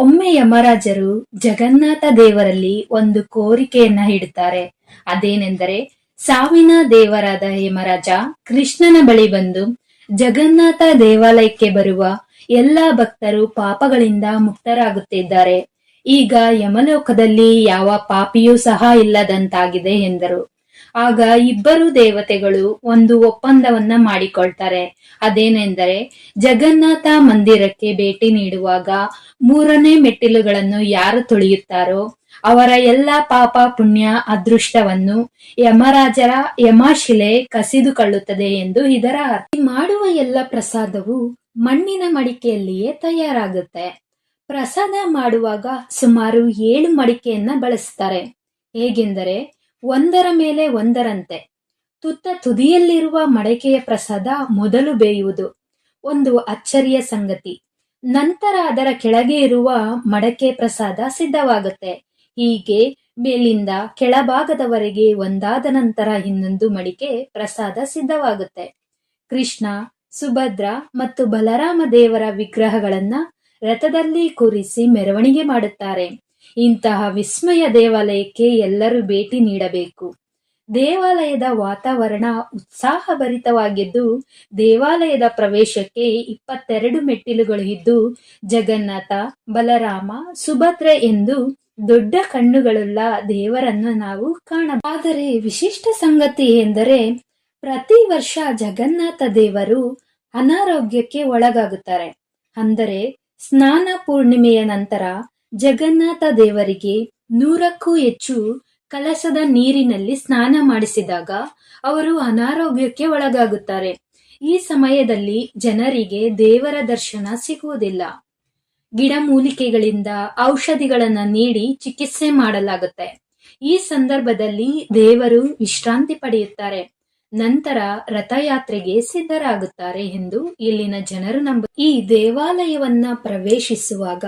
ಒಮ್ಮೆ ಯಮರಾಜರು ಜಗನ್ನಾಥ ದೇವರಲ್ಲಿ ಒಂದು ಕೋರಿಕೆಯನ್ನ ಇಡುತ್ತಾರೆ ಅದೇನೆಂದರೆ, ಸಾವಿನ ದೇವರಾದ ಯಮರಾಜ ಕೃಷ್ಣನ ಬಳಿ ಬಂದು ಜಗನ್ನಾಥ ದೇವಾಲಯಕ್ಕೆ ಬರುವ ಎಲ್ಲಾ ಭಕ್ತರು ಪಾಪಗಳಿಂದ ಮುಕ್ತರಾಗುತ್ತಿದ್ದಾರೆ. ಈಗ ಯಮಲೋಕದಲ್ಲಿ ಯಾವ ಪಾಪಿಯೂ ಸಹ ಇಲ್ಲದಂತಾಗಿದೆ ಎಂದರು. ಆಗ ಇಬ್ಬರು ದೇವತೆಗಳು ಒಂದು ಒಪ್ಪಂದವನ್ನ ಮಾಡಿಕೊಳ್ತಾರೆ. ಅದೇನೆಂದರೆ, ಜಗನ್ನಾಥ ಮಂದಿರಕ್ಕೆ ಭೇಟಿ ನೀಡುವಾಗ ಮೂರನೇ ಮೆಟ್ಟಿಲುಗಳನ್ನು ಯಾರು ತುಳಿಯುತ್ತಾರೋ, ಅವರ ಎಲ್ಲ ಪಾಪ ಪುಣ್ಯ ಅದೃಷ್ಟವನ್ನು ಯಮರಾಜರ ಯಮಶಿಲೆ ಕಸಿದುಕೊಳ್ಳುತ್ತದೆ ಎಂದು ಇದರ ಅರ್ಥ. ಮಾಡುವ ಎಲ್ಲ ಪ್ರಸಾದವು ಮಣ್ಣಿನ ಮಡಿಕೆಯಲ್ಲಿಯೇ ತಯಾರಾಗುತ್ತೆ. ಪ್ರಸಾದ ಮಾಡುವಾಗ ಸುಮಾರು ಏಳು ಮಡಿಕೆಯನ್ನ ಬಳಸ್ತಾರೆ. ಹೇಗೆಂದರೆ ಒಂದರ ಮೇಲೆ ಒಂದರಂತೆ. ತುತ್ತ ತುದಿಯಲ್ಲಿರುವ ಮಡಕೆಯ ಪ್ರಸಾದ ಮೊದಲು ಬೇಯುವುದು. ಒಂದು ಅಚ್ಚರಿಯ ಸಂಗತಿ. ನಂತರ ಅದರ ಕೆಳಗೆ ಇರುವ ಮಡಕೆ ಪ್ರಸಾದ ಸಿದ್ಧವಾಗುತ್ತೆ. ಹೀಗೆ ಮೇಲಿಂದ ಕೆಳಭಾಗದವರೆಗೆ ಒಂದಾದ ನಂತರ ಇನ್ನೊಂದು ಮಡಿಕೆ ಪ್ರಸಾದ ಸಿದ್ಧವಾಗುತ್ತೆ. ಕೃಷ್ಣ, ಸುಭದ್ರ ಮತ್ತು ಬಲರಾಮ ದೇವರ ವಿಗ್ರಹಗಳನ್ನ ರಥದಲ್ಲಿ ಕೂರಿಸಿ ಮೆರವಣಿಗೆ ಮಾಡುತ್ತಾರೆ. ಇಂತಹ ವಿಸ್ಮಯ ದೇವಾಲಯಕ್ಕೆ ಎಲ್ಲರೂ ಭೇಟಿ ನೀಡಬೇಕು. ದೇವಾಲಯದ ವಾತಾವರಣ ಉತ್ಸಾಹಭರಿತವಾಗಿದ್ದು, ದೇವಾಲಯದ ಪ್ರವೇಶಕ್ಕೆ ಇಪ್ಪತ್ತೆರಡು ಮೆಟ್ಟಿಲುಗಳು ಇದ್ದು, ಜಗನ್ನಾಥ, ಬಲರಾಮ, ಸುಭದ್ರೆ ಎಂದು ದೊಡ್ಡ ಕಣ್ಣುಗಳುಳ್ಳ ದೇವರನ್ನು ನಾವು ಕಾಣ ಆದರೆ ವಿಶಿಷ್ಟ ಸಂಗತಿ ಎಂದರೆ, ಪ್ರತಿ ವರ್ಷ ಜಗನ್ನಾಥ ದೇವರು ಅನಾರೋಗ್ಯಕ್ಕೆ ಒಳಗಾಗುತ್ತಾರೆ. ಅಂದರೆ, ಸ್ನಾನ ಪೂರ್ಣಿಮೆಯ ನಂತರ ಜಗನ್ನಾಥ ದೇವರಿಗೆ ನೂರಕ್ಕೂ ಹೆಚ್ಚು ಕಲಸದ ನೀರಿನಲ್ಲಿ ಸ್ನಾನ ಮಾಡಿಸಿದಾಗ ಅವರು ಅನಾರೋಗ್ಯಕ್ಕೆ ಒಳಗಾಗುತ್ತಾರೆ. ಈ ಸಮಯದಲ್ಲಿ ಜನರಿಗೆ ದೇವರ ದರ್ಶನ ಸಿಗುವುದಿಲ್ಲ. ಗಿಡಮೂಲಿಕೆಗಳಿಂದ ಔಷಧಿಗಳನ್ನ ನೀಡಿ ಚಿಕಿತ್ಸೆ ಮಾಡಲಾಗುತ್ತೆ. ಈ ಸಂದರ್ಭದಲ್ಲಿ ದೇವರು ವಿಶ್ರಾಂತಿ ಪಡೆಯುತ್ತಾರೆ. ನಂತರ ರಥಯಾತ್ರೆಗೆ ಸಿದ್ಧರಾಗುತ್ತಾರೆ ಎಂದು ಇಲ್ಲಿನ ಜನರು ನಂಬ, ಈ ದೇವಾಲಯವನ್ನ ಪ್ರವೇಶಿಸುವಾಗ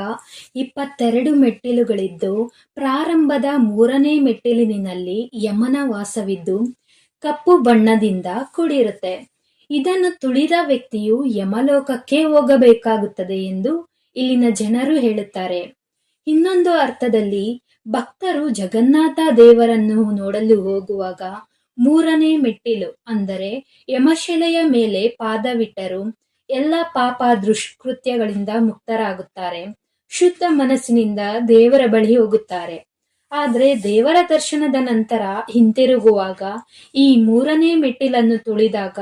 ಇಪ್ಪತ್ತೆರಡು ಮೆಟ್ಟಿಲುಗಳಿದ್ದು, ಪ್ರಾರಂಭದ ಮೂರನೇ ಮೆಟ್ಟಿಲಿನಲ್ಲಿ ಯಮನ ವಾಸವಿದ್ದು, ಕಪ್ಪು ಬಣ್ಣದಿಂದ ಕೂಡಿರುತ್ತೆ. ಇದನ್ನು ತುಳಿದ ವ್ಯಕ್ತಿಯು ಯಮಲೋಕಕ್ಕೆ ಹೋಗಬೇಕಾಗುತ್ತದೆ ಎಂದು ಇಲ್ಲಿನ ಜನರು ಹೇಳುತ್ತಾರೆ. ಇನ್ನೊಂದು ಅರ್ಥದಲ್ಲಿ, ಭಕ್ತರು ಜಗನ್ನಾಥ ದೇವರನ್ನು ನೋಡಲು ಹೋಗುವಾಗ ಮೂರನೇ ಮೆಟ್ಟಿಲು ಅಂದರೆ ಯಮಶಿಲೆಯ ಮೇಲೆ ಪಾದವಿಟ್ಟರು. ಎಲ್ಲ ಪಾಪ ದುಷ್ಕೃತ್ಯಗಳಿಂದ ಮುಕ್ತರಾಗುತ್ತಾರೆ. ಶುದ್ಧ ಮನಸ್ಸಿನಿಂದ ದೇವರ ಬಳಿ ಹೋಗುತ್ತಾರೆ. ಆದರೆ ದೇವರ ದರ್ಶನದ ನಂತರ ಹಿಂತಿರುಗುವಾಗ ಈ ಮೂರನೇ ಮೆಟ್ಟಿಲನ್ನು ತುಳಿದಾಗ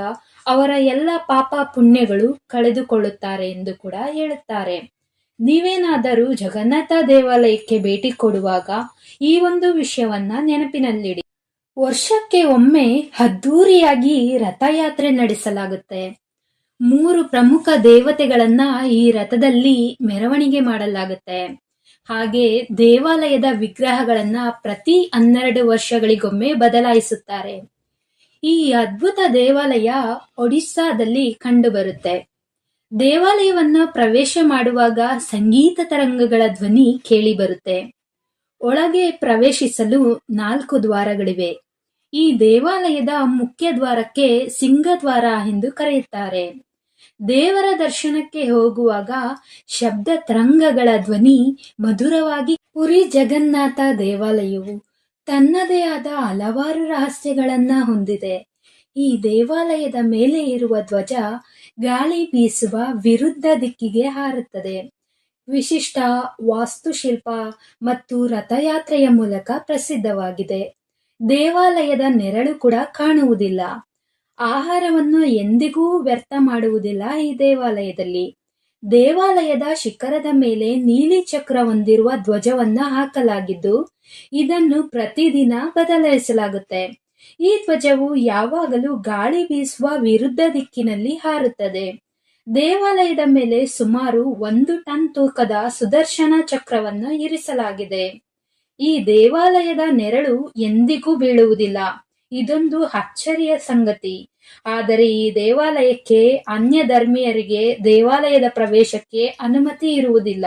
ಅವರ ಎಲ್ಲ ಪಾಪ ಪುಣ್ಯಗಳು ಕಳೆದುಕೊಳ್ಳುತ್ತಾರೆ ಎಂದು ಕೂಡ ಹೇಳುತ್ತಾರೆ. ನೀವೇನಾದರೂ ಜಗನ್ನಾಥ ದೇವಾಲಯಕ್ಕೆ ಭೇಟಿ ಕೊಡುವಾಗ ಈ ಒಂದು ವಿಷಯವನ್ನ ನೆನಪಿನಲ್ಲಿಡಿ. ವರ್ಷಕ್ಕೆ ಒಮ್ಮೆ ಅದ್ದೂರಿಯಾಗಿ ರಥಯಾತ್ರೆ ನಡೆಸಲಾಗುತ್ತೆ. ಮೂರು ಪ್ರಮುಖ ದೇವತೆಗಳನ್ನ ಈ ರಥದಲ್ಲಿ ಮೆರವಣಿಗೆ ಮಾಡಲಾಗುತ್ತೆ. ಹಾಗೆ ದೇವಾಲಯದ ವಿಗ್ರಹಗಳನ್ನ ಪ್ರತಿ ಹನ್ನೆರಡು ವರ್ಷಗಳಿಗೊಮ್ಮೆ ಬದಲಾಯಿಸುತ್ತಾರೆ. ಈ ಅದ್ಭುತ ದೇವಾಲಯ ಒಡಿಸ್ಸಾದಲ್ಲಿ ಕಂಡುಬರುತ್ತೆ. ದೇವಾಲಯವನ್ನ ಪ್ರವೇಶ ಮಾಡುವಾಗ ಸಂಗೀತ ತರಂಗಗಳ ಧ್ವನಿ ಕೇಳಿಬರುತ್ತೆ. ಒಳಗೆ ಪ್ರವೇಶಿಸಲು ನಾಲ್ಕು ದ್ವಾರಗಳಿವೆ. ಈ ದೇವಾಲಯದ ಮುಖ್ಯ ದ್ವಾರಕ್ಕೆ ಸಿಂಗದ್ವಾರ ಎಂದು ಕರೆಯುತ್ತಾರೆ. ದೇವರ ದರ್ಶನಕ್ಕೆ ಹೋಗುವಾಗ ಶಬ್ದ ತರಂಗಗಳ ಧ್ವನಿ ಮಧುರವಾಗಿ ಪುರಿ ಜಗನ್ನಾಥ ದೇವಾಲಯವು ತನ್ನದೇ ಆದ ಹಲವಾರು ರಹಸ್ಯಗಳನ್ನ ಹೊಂದಿದೆ. ಈ ದೇವಾಲಯದ ಮೇಲೆ ಇರುವ ಧ್ವಜ ಗಾಳಿ ಬೀಸುವ ವಿರುದ್ಧ ದಿಕ್ಕಿಗೆ ಹಾರುತ್ತದೆ. ವಿಶಿಷ್ಟ ವಾಸ್ತುಶಿಲ್ಪ ಮತ್ತು ರಥಯಾತ್ರೆಯ ಮೂಲಕ ಪ್ರಸಿದ್ಧವಾಗಿದೆ. ದೇವಾಲಯದ ನೆರಳು ಕೂಡ ಕಾಣುವುದಿಲ್ಲ. ಆಹಾರವನ್ನು ಎಂದಿಗೂ ವ್ಯರ್ಥ ಮಾಡುವುದಿಲ್ಲ ಈ ದೇವಾಲಯದಲ್ಲಿ. ದೇವಾಲಯದ ಶಿಖರದ ಮೇಲೆ ನೀಲಿ ಚಕ್ರ ಹೊಂದಿರುವ ಧ್ವಜವನ್ನ ಹಾಕಲಾಗಿದ್ದು, ಇದನ್ನು ಪ್ರತಿದಿನ ಬದಲಾಯಿಸಲಾಗುತ್ತೆ. ಈ ಧ್ವಜವು ಯಾವಾಗಲೂ ಗಾಳಿ ಬೀಸುವ ವಿರುದ್ಧ ದಿಕ್ಕಿನಲ್ಲಿ ಹಾರುತ್ತದೆ. ದೇವಾಲಯದ ಮೇಲೆ ಸುಮಾರು ಒಂದು ಟನ್ ತೂಕದ ಸುದರ್ಶನ ಚಕ್ರವನ್ನು ಇರಿಸಲಾಗಿದೆ. ಈ ದೇವಾಲಯದ ನೆರಳು ಎಂದಿಗೂ ಬೀಳುವುದಿಲ್ಲ. ಇದೊಂದು ಅಚ್ಚರಿಯ ಸಂಗತಿ. ಆದರೆ ಈ ದೇವಾಲಯಕ್ಕೆ ಅನ್ಯ ಧರ್ಮೀಯರಿಗೆ ದೇವಾಲಯದ ಪ್ರವೇಶಕ್ಕೆ ಅನುಮತಿ ಇರುವುದಿಲ್ಲ.